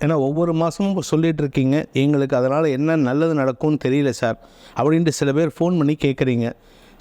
ஏன்னா ஒவ்வொரு மாதமும் சொல்லிகிட்டு இருக்கீங்க எங்களுக்கு அதனால் என்ன நல்லது நடக்கும்னு தெரியல சார் அப்படின்ட்டு சில பேர் ஃபோன் பண்ணி கேட்குறீங்க.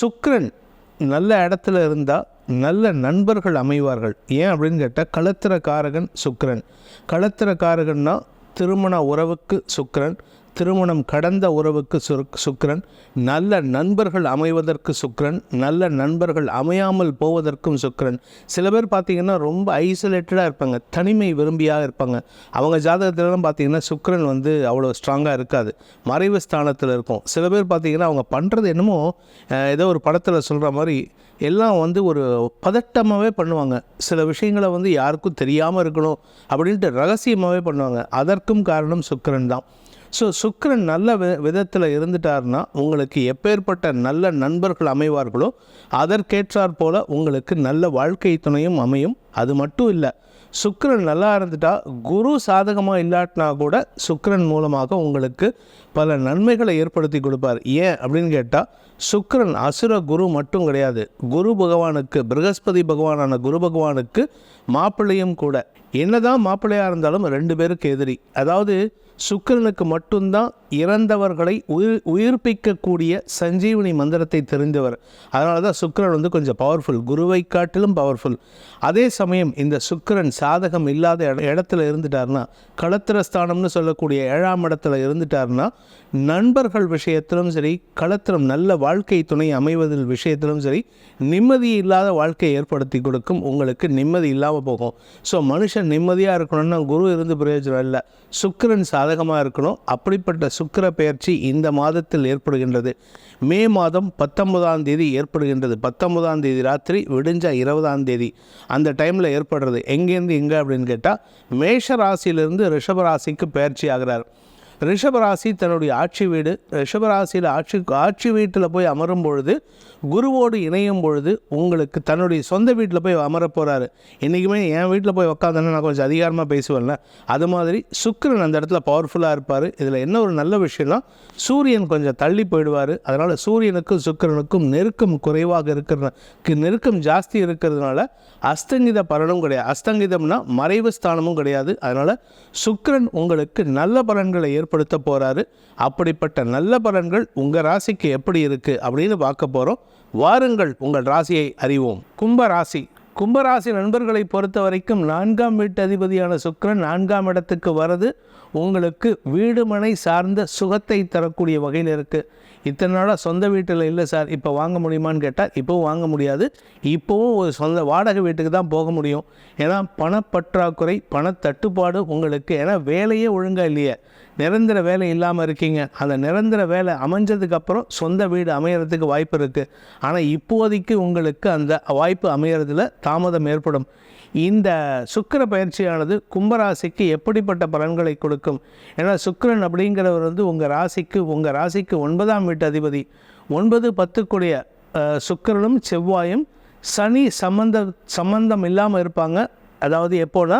சுக்ரன் நல்ல இடத்துல இருந்தால் நல்ல நண்பர்கள் அமைவார்கள். ஏன் அப்படின்னு கேட்டால் களத்திர காரகன் சுக்கிரன். களத்திர காரகன்னா திருமண உறவுக்கு சுக்ரன் திருமணம் கடந்த உறவுக்கு சுக்ரன் நல்ல நண்பர்கள் அமைவதற்கு சுக்ரன் நல்ல நண்பர்கள் அமையாமல் போவதற்கும் சுக்ரன் சில பேர் பார்த்திங்கன்னா ரொம்ப ஐசோலேட்டடாக இருப்பாங்க தனிமை விரும்பியாக இருப்பாங்க. அவங்க ஜாதகத்திலலாம் பார்த்திங்கன்னா சுக்ரன் வந்து அவ்வளோ ஸ்ட்ராங்காக இருக்காது மறைவு ஸ்தானத்தில் இருக்கும். சில பேர் பார்த்திங்கன்னா அவங்க பண்ணுறது என்னமோ ஏதோ ஒரு படத்தில் சொல்கிற மாதிரி எல்லாம் வந்து ஒரு பதட்டமாகவே பண்ணுவாங்க. சில விஷயங்களை வந்து யாருக்கும் தெரியாமல் இருக்கணும் அப்படின்ட்டு ரகசியமாகவே பண்ணுவாங்க. அதற்கும் காரணம் சுக்ரன் தான். ஸோ சுக்கிரன் நல்ல வி விதத்தில் இருந்துட்டார்னா உங்களுக்கு எப்பேற்பட்ட நல்ல நண்பர்கள் அமைவார்களோ அதற்கேற்றாற் போல் உங்களுக்கு நல்ல வாழ்க்கை துணையும் அமையும். அது மட்டும் இல்லை சுக்கரன் நல்லா இருந்துட்டா குரு சாதகமாக இல்லாட்டினா கூட சுக்கிரன் மூலமாக உங்களுக்கு பல நன்மைகளை ஏற்படுத்தி கொடுப்பார். ஏன் அப்படின்னு கேட்டால் சுக்கரன் அசுர குரு மட்டும் கிடையாது. குரு பகவானுக்கு பிரகஸ்பதி பகவானான குரு பகவானுக்கு மாப்பிள்ளையும் கூட. என்னதான் மாப்பிள்ளையாக இருந்தாலும் ரெண்டு பேருக்கு எதிரி. அதாவது சுக்கிரனுக்கு மட்டும்தான் இறந்தவர்களை உயிர் உயிர்ப்பிக்கக்கூடிய சஞ்சீவனி மந்திரத்தை தெரிந்தவர். அதனால தான் சுக்கிரன் வந்து கொஞ்சம் பவர்ஃபுல் குருவை காட்டிலும் பவர்ஃபுல் அதே சமயம் இந்த சுக்கிரன் சாதகம் இல்லாத இட- இடத்துல இருந்துட்டார்னா களத்திரஸ்தானம்னு சொல்லக்கூடிய ஏழாம் இடத்துல இருந்துட்டார்னா நண்பர்கள் விஷயத்திலும் சரி களத்திரம் நல்ல வாழ்க்கை துணை அமைவதில் விஷயத்திலும் சரி நிம்மதி இல்லாத வாழ்க்கையை ஏற்படுத்தி கொடுக்கும் உங்களுக்கு நிம்மதி இல்லாமல் போகும். ஸோ மனுஷன் நிம்மதியாக இருக்கணும்னா குரு இருந்து பிரயோஜனம் இல்லை. சுக்கிரன் சாதகமாக இருக்கணும். அப்படிப்பட்ட சுக்கர பெயர்ச்சி இந்த மாதத்தில் ஏற்படுகின்றது. மே மாதம் பத்தொன்பதாம் தேதி ஏற்படுகின்றது. பத்தொன்பதாம் தேதி ராத்திரி விடிஞ்சா இருபதாம் தேதி. அந்த டைமில் ஏற்படுறது. எங்கேருந்து எங்கே அப்படின்னு கேட்டால் மேஷ ராசியிலிருந்து ரிஷப ராசிக்கு பயிற்சி ஆகிறார். ரிஷபராசி தன்னுடைய ஆட்சி வீடு. ரிஷபராசியில் ஆட்சி ஆட்சி வீட்டில் போய் அமரும் பொழுது குருவோடு இணையும் பொழுது உங்களுக்கு தன்னுடைய சொந்த வீட்டில் போய் அமர போகிறாரு என்றைக்குமே என் வீட்டில் போய் உக்காந்தேன்னா நான் கொஞ்சம் அதிகாரமாக பேசுவேன்ல. அது மாதிரி சுக்கரன் அந்த இடத்துல பவர்ஃபுல்லாக இருப்பார். இதில் என்ன ஒரு நல்ல விஷயம்னா சூரியன் கொஞ்சம் தள்ளி போயிடுவார். அதனால் சூரியனுக்கும் சுக்கரனுக்கும் நெருக்கம் குறைவாக இருக்கிற நெருக்கம் ஜாஸ்தி இருக்கிறதுனால அஸ்தங்கித பலனும் கிடையாது. அஸ்தங்கிதம்னா மறைவு ஸ்தானமும் கிடையாது. அதனால் சுக்கரன் உங்களுக்கு நல்ல பலன்களை ஏற்படுத்த போகிறாரு அப்படிப்பட்ட நல்ல பலன்கள் உங்கள் ராசிக்கு எப்படி இருக்குது அப்படின்னு பார்க்க போகிறோம் வாருங்கள் உங்கள் ராசியை அறிவோம். கும்ப ராசி. கும்பராசி நண்பர்களை பொறுத்த வரைக்கும் நான்காம் வீட்டு அதிபதியான சுக்கிரன் நான்காம் இடத்துக்கு வரது உங்களுக்கு வீடு மனை சார்ந்த சுகத்தை தரக்கூடிய வகையில் இருக்குது இத்தனை நாளாக சொந்த வீட்டில் இல்லை சார். இப்போ வாங்க முடியுமான்னு கேட்டால் இப்போவும் வாங்க முடியாது. இப்போவும் ஒரு சொந்த வாடகை வீட்டுக்கு தான் போக முடியும். ஏன்னா பணப்பற்றாக்குறை பணத்தட்டுப்பாடு உங்களுக்கு ஏன்னா வேலையே ஒழுங்காக இல்லையே. நிரந்தர வேலை இல்லாமல் இருக்கீங்க. அந்த நிரந்தர வேலை அமைஞ்சதுக்கப்புறம் சொந்த வீடு அமையறதுக்கு வாய்ப்பு இருக்குது ஆனால் இப்போதைக்கு உங்களுக்கு அந்த வாய்ப்பு அமையறதுல தாமதம் ஏற்படும். இந்த சுக்கிர பயிற்சியானது கும்பராசிக்கு எப்படிப்பட்ட பலன்களை கொடுக்கும்? ஏன்னா சுக்கிரன் அப்படிங்கிறவர் வந்து உங்கள் ராசிக்கு உங்கள் ராசிக்கு ஒன்பதாம் வீட்டு அதிபதி. ஒன்பது பத்துக்குடைய சுக்கரனும் செவ்வாயும் சனி சம்பந்த சம்பந்தம் இல்லாமல் இருப்பாங்க. அதாவது எப்போனா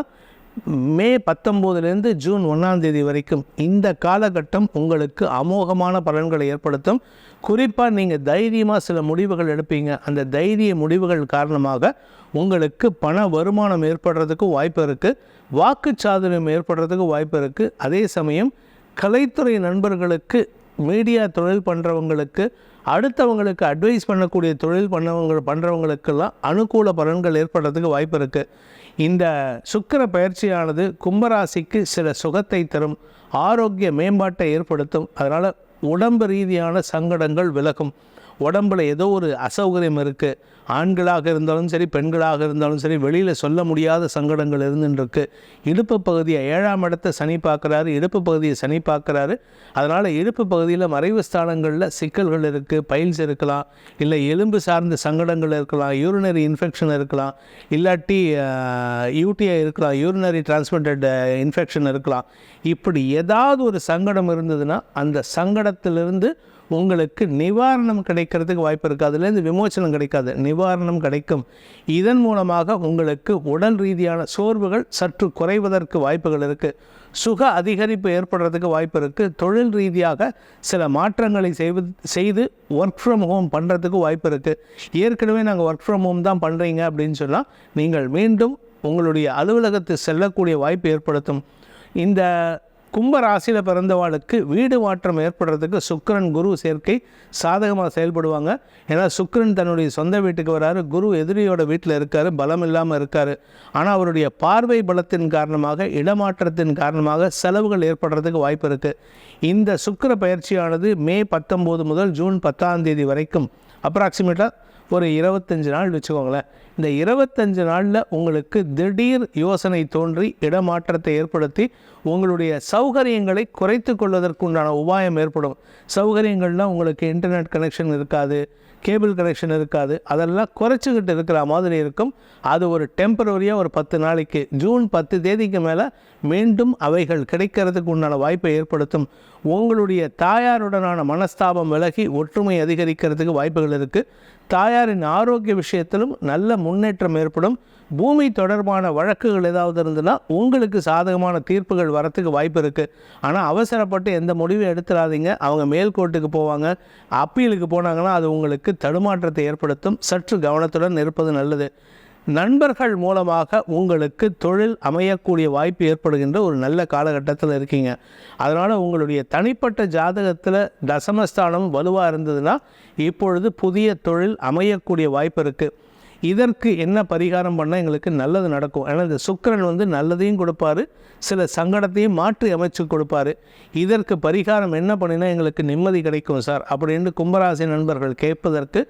மே பத்தொம்போதுலேருந்து ஜூன் ஒன்றாம் தேதி வரைக்கும் இந்த காலகட்டம் உங்களுக்கு அமோகமான பலன்களை ஏற்படுத்தும். குறிப்பாக நீங்கள் தைரியமாக சில முடிவுகள் எடுப்பீங்க. அந்த தைரிய முடிவுகள் காரணமாக உங்களுக்கு பண வருமானம் ஏற்படுறதுக்கு வாய்ப்பு இருக்குது வாக்குச்சாதுரியம் ஏற்படுறதுக்கு வாய்ப்பு இருக்குது அதே சமயம் கலைத்துறை நண்பர்களுக்கு மீடியா தொழில் பண்ணுறவங்களுக்கு அடுத்தவங்களுக்கு அட்வைஸ் பண்ணக்கூடிய தொழில் பண்ணவங்க பண்ணுறவங்களுக்கெல்லாம் அனுகூல பலன்கள் ஏற்படுறதுக்கு வாய்ப்பு இருக்குது இந்த சுக்கிர பயிற்சியானது கும்பராசிக்கு சில சுகத்தை தரும் ஆரோக்கிய மேம்பாட்டை ஏற்படுத்தும் அதனால் உடம்பு ரீதியான சங்கடங்கள் விலகும். உடம்புல ஏதோ ஒரு அசௌகரியம் இருக்குது ஆண்களாக இருந்தாலும் சரி பெண்களாக இருந்தாலும் சரி வெளியில் சொல்ல முடியாத சங்கடங்கள் இருந்துருக்கு இடுப்பு பகுதியை ஏழாம் இடத்தை சனி பார்க்குறாரு இடுப்பு பகுதியை சனி பார்க்குறாரு. அதனால் இடுப்பு பகுதியில் மறைவு ஸ்தானங்களில் சிக்கல்கள் இருக்குது பைல்ஸ் இருக்கலாம் இல்லை எலும்பு சார்ந்த சங்கடங்கள் இருக்கலாம் யூரினரி இன்ஃபெக்ஷன் இருக்கலாம் இல்லாட்டி யூடிஐ இருக்கலாம் யூரினரி டிரான்ஸ்மிட்டட் இன்ஃபெக்ஷன் இருக்கலாம். இப்படி ஏதாவது ஒரு சங்கடம் இருந்ததுன்னா அந்த சங்கடத்திலிருந்து உங்களுக்கு நிவாரணம் கிடைக்கிறதுக்கு வாய்ப்பு இருக்குது அதுலேருந்து விமோசனம் கிடைக்காது. நிவாரணம் கிடைக்கும். இதன் மூலமாக உங்களுக்கு உடல் ரீதியான சோர்வுகள் சற்று குறைவதற்கு வாய்ப்புகள் இருக்குது சுக அதிகரிப்பு ஏற்படுறதுக்கு வாய்ப்பு இருக்குது தொழில் ரீதியாக சில மாற்றங்களை செய்வது செய்து ஒர்க் ஃப்ரம் ஹோம் பண்ணுறதுக்கு வாய்ப்பு இருக்குது ஏற்கனவே நாங்கள் ஒர்க் ஃப்ரம் ஹோம் தான் பண்ணுறீங்க அப்படின்னு சொன்னால் நீங்கள் மீண்டும் உங்களுடைய அலுவலகத்தில் செல்லக்கூடிய வாய்ப்பு ஏற்படுத்தும். இந்த கும்ப ராசியில் பிறந்தவாளுக்கு வீடு மாற்றம் ஏற்படுறதுக்கு சுக்கரன் குரு சேர்க்கை சாதகமாக செயல்படுவாங்க. ஏன்னா சுக்கிரன் தன்னுடைய சொந்த வீட்டுக்கு வராரு. குரு எதிரியோட வீட்டில் இருக்கார். பலம் இல்லாமல் இருக்கார். ஆனால் அவருடைய பார்வை பலத்தின் காரணமாக இடமாற்றத்தின் காரணமாக செலவுகள் ஏற்படுறதுக்கு வாய்ப்பு இருக்குது இந்த சுக்கிர பயிற்சியானது மே பத்தொம்போது முதல் ஜூன் பத்தாம் தேதி வரைக்கும் அப்ராக்சிமேட்டாக ஒரு இருபத்தஞ்சு நாள் வச்சுக்கோங்களேன். இந்த இருபத்தஞ்சு நாளில் உங்களுக்கு திடீர் யோசனை தோன்றி இடமாற்றத்தை ஏற்படுத்தி உங்களுடைய சௌகரியங்களை குறைத்து கொள்வதற்குண்டான உபாயம் ஏற்படும். சௌகரியங்கள்லாம் உங்களுக்கு இன்டர்நெட் கனெக்ஷன் இருக்காது கேபிள் கனெக்ஷன் இருக்காது அதெல்லாம் குறைச்சிக்கிட்டு இருக்கிற மாதிரி இருக்கும். அது ஒரு டெம்பரரியாக ஒரு பத்து நாளைக்கு ஜூன் பத்து தேதிக்கு மேலே மீண்டும் அவைகள் கிடைக்கிறதுக்கு உண்டான வாய்ப்பை ஏற்படுத்தும். உங்களுடைய தாயாருடனான மனஸ்தாபம் விலகி ஒற்றுமை அதிகரிக்கிறதுக்கு வாய்ப்புகள் இருக்குது தாயாரின் ஆரோக்கிய விஷயத்திலும் நல்ல முன்னேற்றம் ஏற்படும். பூமி தொடர்பான வழக்குகள் ஏதாவது இருந்ததுன்னா உங்களுக்கு சாதகமான தீர்ப்புகள் வரத்துக்கு வாய்ப்பு இருக்குது ஆனால் அவசரப்பட்டு எந்த முடிவும் எடுத்துடாதீங்க அவங்க மேல்கோட்டுக்கு போவாங்க. அப்பீலுக்கு போனாங்கன்னா அது உங்களுக்கு தடுமாற்றத்தை ஏற்படுத்தும். சற்று கவனத்துடன் இருப்பது நல்லது. நண்பர்கள் மூலமாக உங்களுக்கு தொழில் அமையக்கூடிய வாய்ப்பு ஏற்படுகின்ற ஒரு நல்ல காலகட்டத்தில் இருக்கீங்க. அதனால் உங்களுடைய தனிப்பட்ட ஜாதகத்தில் தசமஸ்தானம் வலுவாக இருந்ததுன்னா இப்பொழுது புதிய தொழில் அமையக்கூடிய வாய்ப்பு இருக்குது இதற்கு என்ன பரிகாரம் பண்ணால் எங்களுக்கு நல்லது நடக்கும். ஏன்னா இந்த சுக்கிரன் வந்து நல்லதையும் கொடுப்பாரு சில சங்கடத்தையும் மாற்றி அமைச்சு கொடுப்பாரு. இதற்கு பரிகாரம் என்ன பண்ணினா எங்களுக்கு நிம்மதி கிடைக்கும் சார் அப்படின்னு கும்பராசி நண்பர்கள் கேட்பதற்கு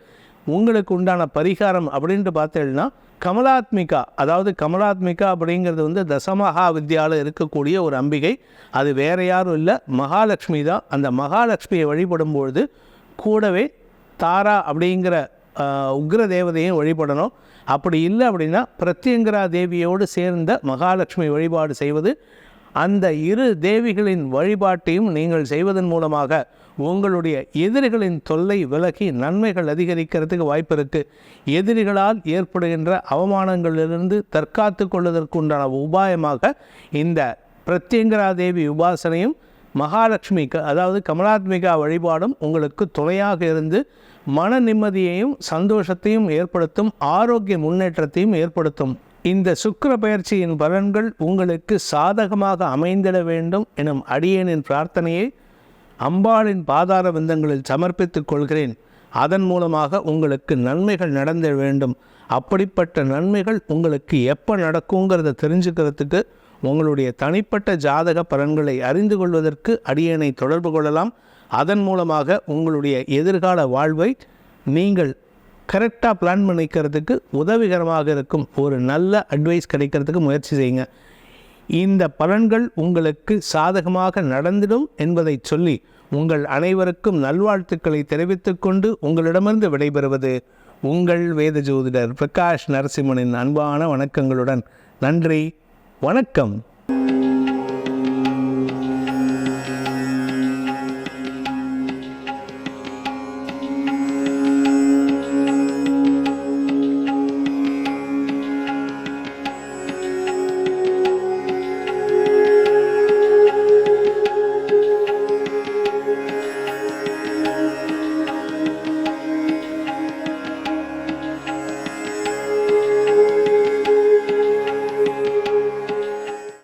உங்களுக்கு உண்டான பரிகாரம் அப்படின்ட்டு பார்த்தீங்கன்னா கமலாத்மிகா. அதாவது கமலாத்மிகா அப்படிங்கிறது வந்து தசமகா வித்யாவில் இருக்கக்கூடிய ஒரு அம்பிகை. அது வேற யாரும் இல்லை மகாலட்சுமி தான். அந்த மகாலட்சுமியை வழிபடும் பொழுது கூடவே தாரா அப்படிங்கிற உக்ர தேவதையும் வழிபடணும். அப்படி இல்லை அப்படின்னா பிரத்யங்கரா தேவியோடு சேர்ந்த மகாலட்சுமி வழிபாடு செய்வது அந்த இரு தேவிகளின் வழிபாட்டையும் நீங்கள் செய்வதன் மூலமாக உங்களுடைய எதிரிகளின் தொல்லை விலகி நன்மைகள் அதிகரிக்கிறதுக்கு வாய்ப்பு இருக்குது எதிரிகளால் ஏற்படுகின்ற அவமானங்களிலிருந்து தற்காத்து கொள்வதற்குண்டான உபாயமாக இந்த பிரத்யங்கரா தேவி உபாசனையும் மகாலட்சுமிக்கு அதாவது கமலாத்மிகா வழிபாடும் உங்களுக்கு துணையாக இருந்து மன நிம்மதியையும் சந்தோஷத்தையும் ஏற்படுத்தும் ஆரோக்கிய முன்னேற்றத்தையும் ஏற்படுத்தும். இந்த சுக்கர பயிற்சியின் பலன்கள் உங்களுக்கு சாதகமாக அமைந்திட வேண்டும் எனும் அடியேனின் பிரார்த்தனையை அம்பாளின் பாதார விந்தங்களில் சமர்ப்பித்துக் கொள்கிறேன். அதன் மூலமாக உங்களுக்கு நன்மைகள் நடந்திட வேண்டும். அப்படிப்பட்ட நன்மைகள் உங்களுக்கு எப்போ நடக்குங்கிறத தெரிஞ்சுக்கிறதுக்கு உங்களுடைய தனிப்பட்ட ஜாதக பலன்களை அறிந்து கொள்வதற்கு அடியேனை தொடர்பு கொள்ளலாம். அதன் மூலமாக உங்களுடைய எதிர்கால வாழ்வை நீங்கள் கரெக்டாக பிளான் பண்ணிக்கிறதுக்கு உதவிகரமாக இருக்கும். ஒரு நல்ல அட்வைஸ் கிடைக்கிறதுக்கு முயற்சி செய்யுங்க. இந்த பலன்கள் உங்களுக்கு சாதகமாக நடந்திடும் என்பதை சொல்லி உங்கள் அனைவருக்கும் நல்வாழ்த்துக்களை தெரிவித்துக்கொண்டு உங்களிடமிருந்து விடைபெறுவது உங்கள் வேத ஜோதிடர் பிரகாஷ் நரசிம்மனின் அன்பான வணக்கங்களுடன் நன்றி வணக்கம்.